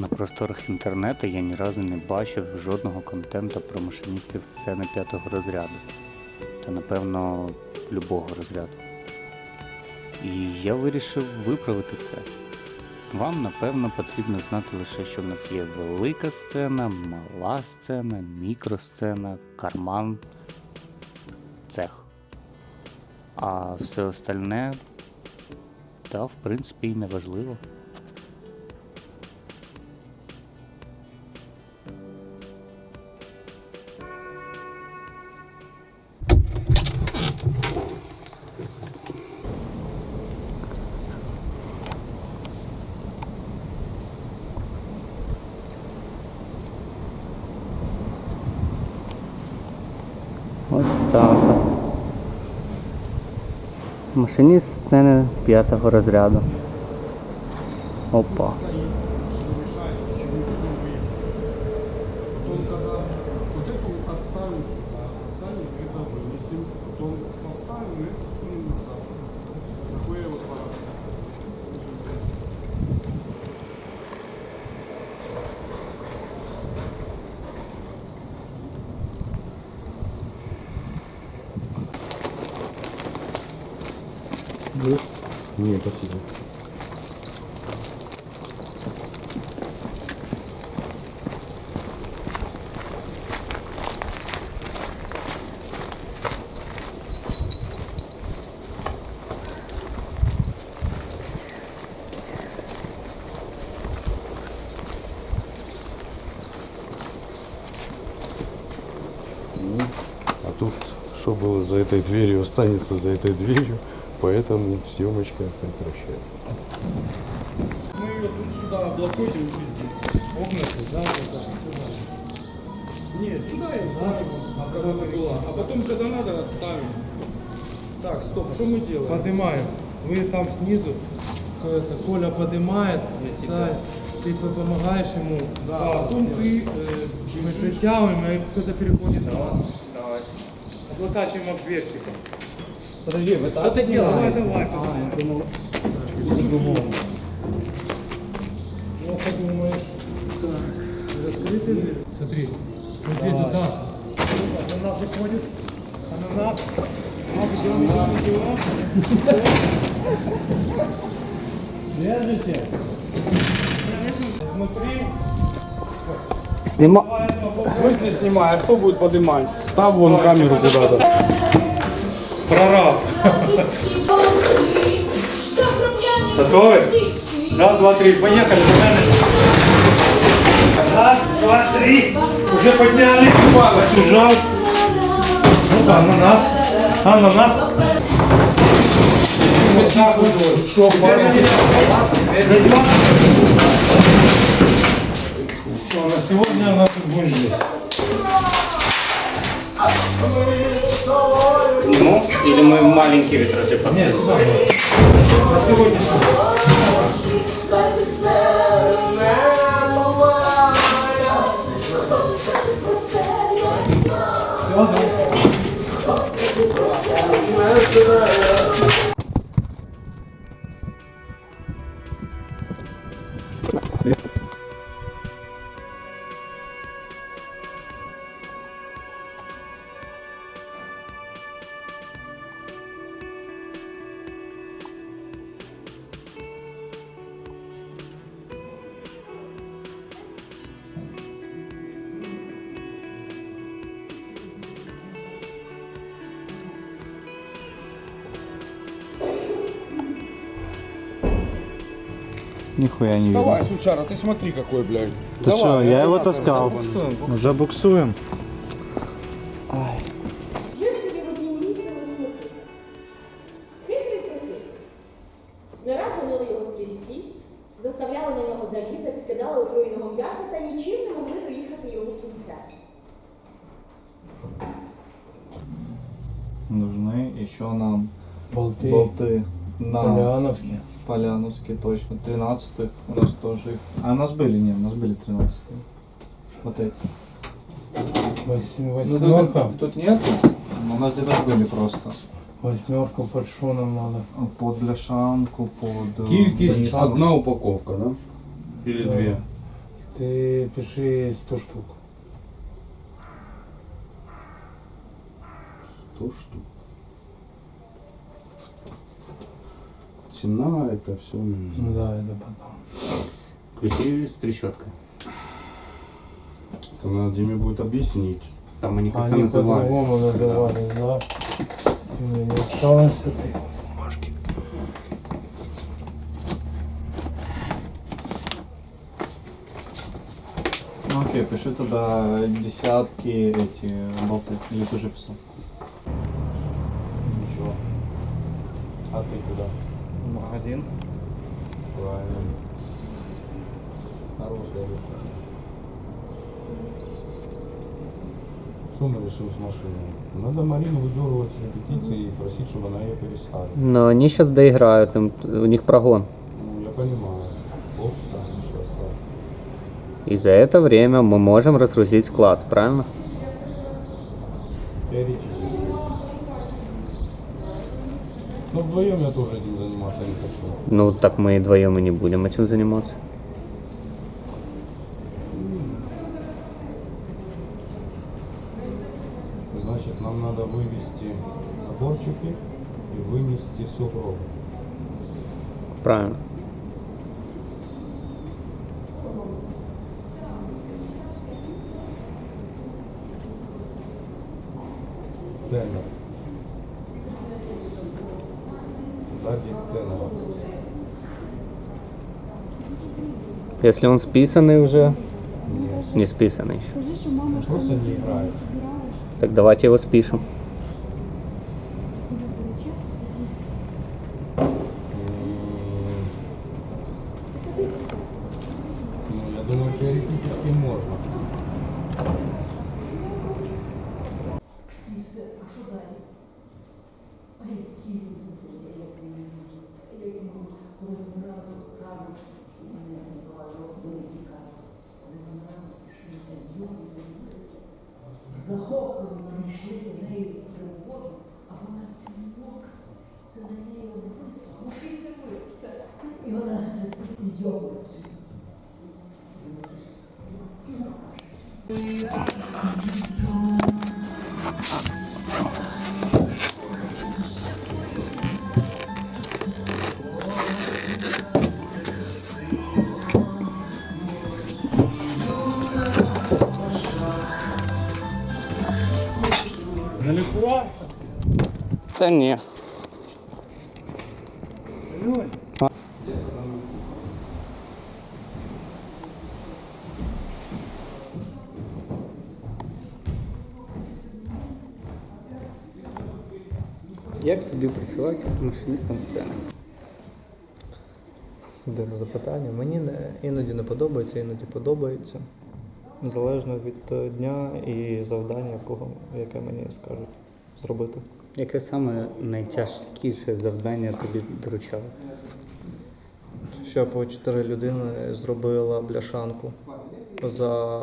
На просторах інтернету я ні разу не бачив жодного контенту про машиністів сцени п'ятого розряду. Та напевно любого розряду. І я вирішив виправити це. Вам, напевно, потрібно знати лише, що в нас є велика сцена, мала сцена, мікросцена, карман, цех. А все остальне, та, в принципі, і не важливо. Машиніст сцени п'ятого розряду. Опа. Потом, когда вот эту отставим сюда, оставим, это вынесем, потом поставим, это сунем назад. Такое вот порядок. Не, спасибо. Ну, А тут, что было за этой дверью, останется за этой дверью, поэтому съемочка прекращается. Мы ее тут сюда облокотим и здесь. Огнется, да, да, да, сюда. Не, сюда я ставим, а когда она была. А потом, когда надо, отставим. Так, стоп, что мы делаем? Поднимаем. Вы там снизу, это, Коля поднимает, ты помогаешь ему. Да, Да, потом ты э, Мы бежишь. затягиваем, и кто-то переходит на вас. Давай. Облокачиваем об. Подожди, вы Что ты делаешь? Давай, давай. Ну, подумаешь. Так. Раскрытый дверь. Смотри. Вот здесь вот так. Она на нас выходит. А на нас. А, идем, идем, идем. Держите. Смотри. Сніма... В смысле снимай? А кто будет поднимать? Став вон камеру куда-то. Прораб. Готовы? Раз, два, три. Поехали. Раз, два, три. Уже подняли. Сужал. Ну, ананас. Ананас. Вот так вот. Что, Все, на сегодня у нас тут будет здесь. Или мы маленький витражи Нет, Нихуя не Давай, сучара, ты смотри какой, блядь. Ты что, я его таскал. Буксуем. Уже буксуем. Жив собі в однім місці лисник. Хитрий трохи. Не раз гонили його стрільці, заставляли на нього заліза, підкидали отруєного м'яса та нічим не могли доїхати його кінця. Нужны еще нам Болты. болты на Поляновские. Поляновске точно. 13 у нас тоже. их- А у нас были, не, у нас были 13 Вот эти. Восьм- Ну, Восьмерка. тут, тут нет, но у нас где-то были просто. Восьмерку под что нам надо? Под бляшанку, под... э, Кількість бензин. Одна упаковка, да? Или Да. две? Ти пиши 100 штук. 100 штук. Цена, это все. Ну да, это потом. Ключи с трещоткой. Это надо Диме будет объяснить. Там они как-то Они назывались. по-другому назывались, да. И у меня не осталось этой бумажки. Ну окей, пиши туда десятки эти болты. Или ты уже писал? Ничего. А ты куда? Магазин. Правильно. Хорошая решение. Что мы решим с машиной? Надо Марину выдергивать с репетиции и просить, чтобы она ее переставила. Но они сейчас доиграют, им, у них прогон. Ну, я понимаю. Полчаса еще осталось. И за это время мы можем разгрузить склад, правильно? Теоретически. Ну, вдвоем я тоже этим не хочу. Ну, так мы и вдвоем и не будем этим заниматься. Значит, нам надо вывести заборчики и вынести сугробы. Правильно. Тенор. Если он списанный уже, не списанный еще. Просто не играет. Так давайте его спишем. Ну, я думаю, теоретически можно. Це ні. Як тобі працювати машиністом сцени? Дивне запитання. Мені не, іноді не подобається, іноді подобається. Залежно від е, дня і завдання, якого, яке мені скажуть зробити. Яке саме найтяжкіше завдання тобі доручали? Щоб чотири людини зробила бляшанку за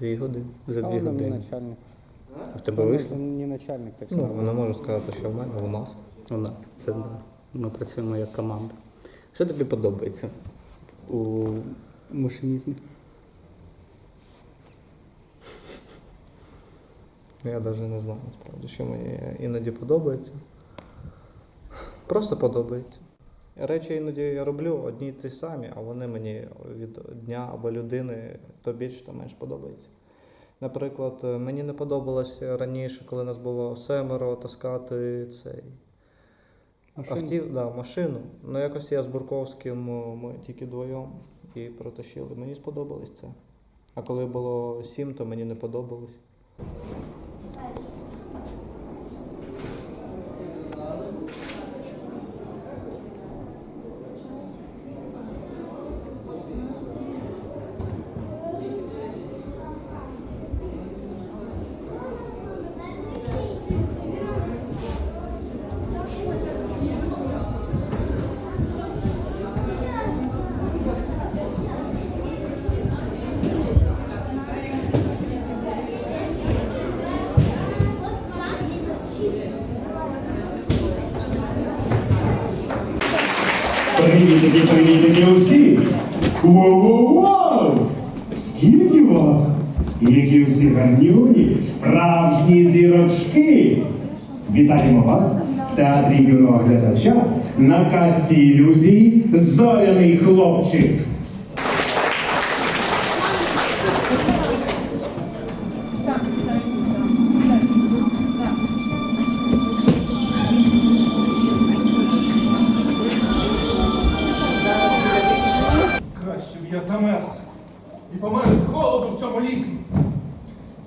дві години. За дві години. начальник. В тебе вийшло? Не начальник, так Ну, не можу сказати, що в мене в нас. Ну да, це да. Ми працюємо як команда. Що тобі подобається у машинізмі? Я навіть не знаю насправді, що мені іноді подобається. Просто подобається. Речі іноді я роблю одні й ті самі, а вони мені від дня або людини то більше, то менш подобається. Наприклад, е, мені не подобалося раніше, коли нас було семеро, таскати цей автів, да, машину. Ну якось я з Бурковським ми тільки двоєм і протащили. Мені сподобалось це. А коли було сім, то мені не подобалось. Привітики, привітики усі! Воу-воу-воу! Скільки вас? Які усі гарнюні, справжні зірочки! Вітаємо вас в театрі юного глядача на касі ілюзії Зоряний хлопчик.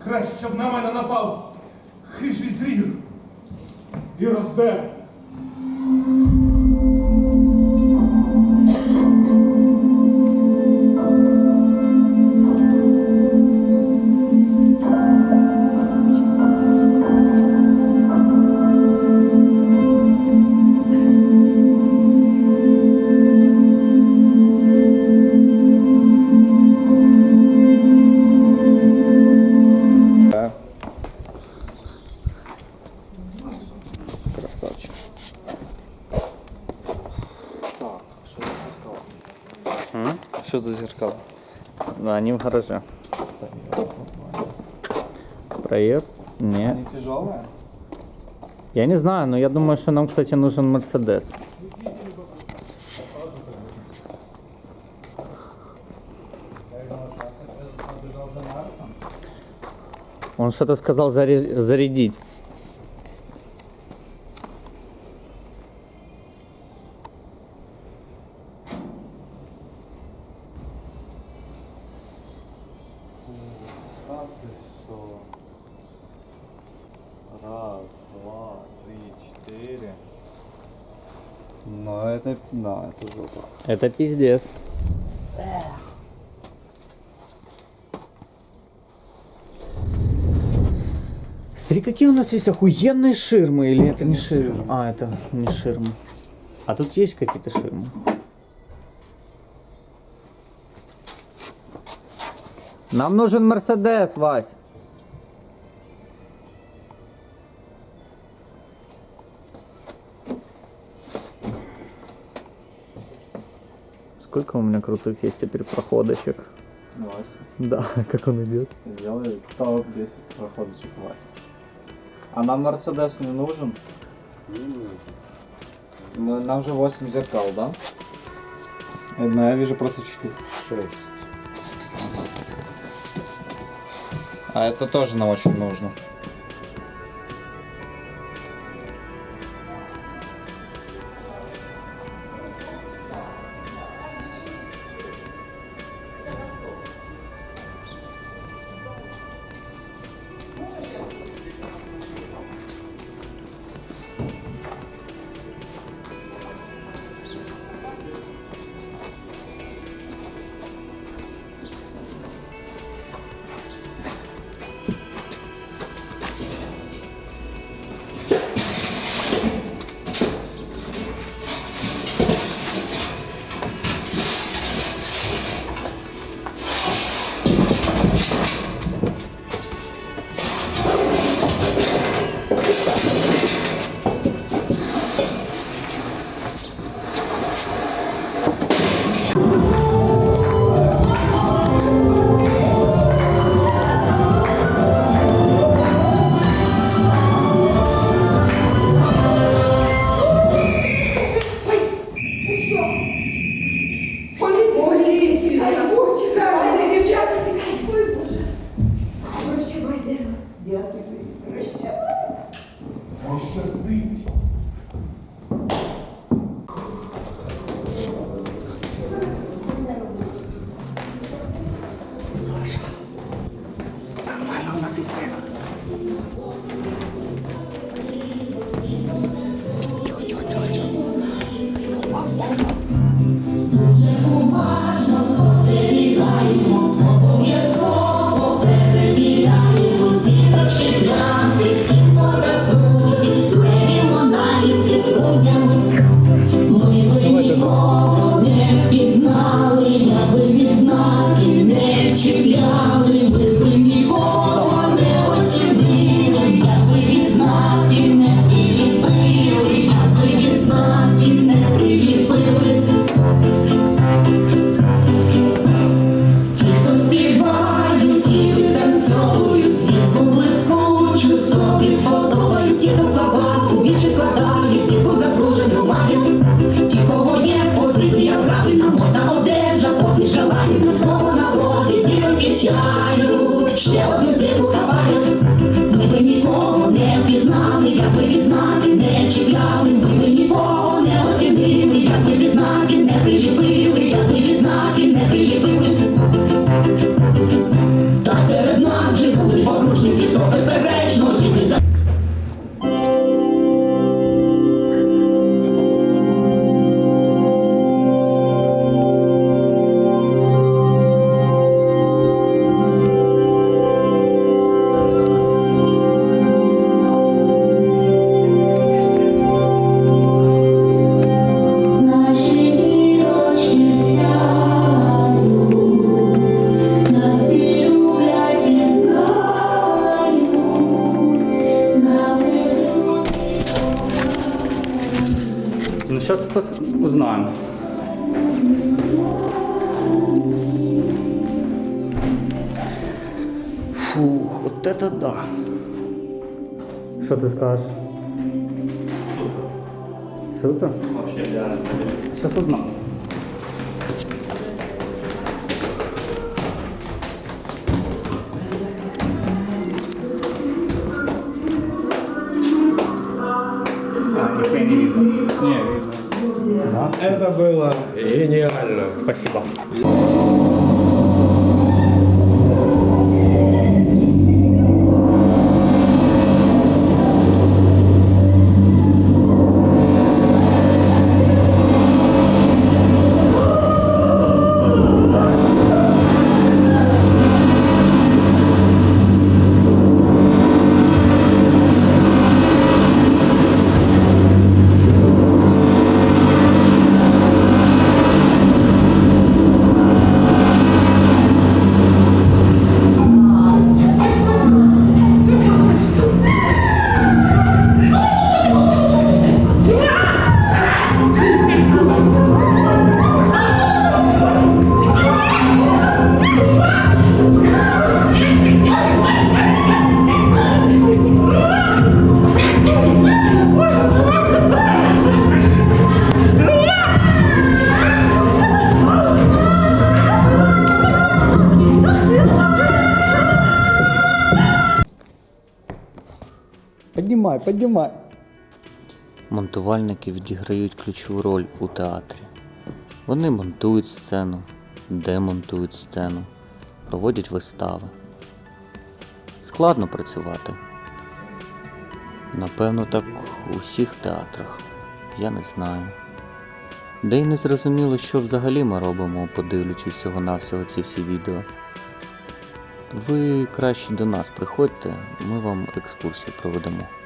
Краще б на мене напав хижий звір і роздер. Що за зеркало? Да, они в гараже. Проезд? Нет. Они тяжелые? Я не знаю, но я думаю, что нам, кстати, нужен Мерседес. Он что-то сказал зарядить. Раз, два, три, четыре. Но это, да, это жопа. Это пиздец. Смотри, какие у нас есть охуенные ширмы, или это не ширмы? А, это не ширмы. А тут есть какие-то ширмы? Нам нужен Мерседес, Вась. Сколько у меня крутых есть теперь проходочек? Вася, Да, как он идет. сделай топ-10 проходочек Вася. А нам Мерседес не нужен? Мы, нам же 8 зеркал, да? Ну, я вижу просто 4. 6. А это тоже нам очень нужно. Вот это да. Що ти скажеш? Супер. Супер? Вообще идеально. Сейчас узнаю. А, не видно. Не, видно. Это было гениально. Спасибо. Піднімай, піднімай. Монтувальники відіграють ключову роль у театрі. Вони монтують сцену, демонтують сцену, проводять вистави. Складно працювати. Напевно, так у всіх театрах. Я не знаю. Де й не зрозуміло, що взагалі ми робимо, подивлячись всього-навсього ці всі відео. Ви краще до нас приходьте, ми вам екскурсію проведемо.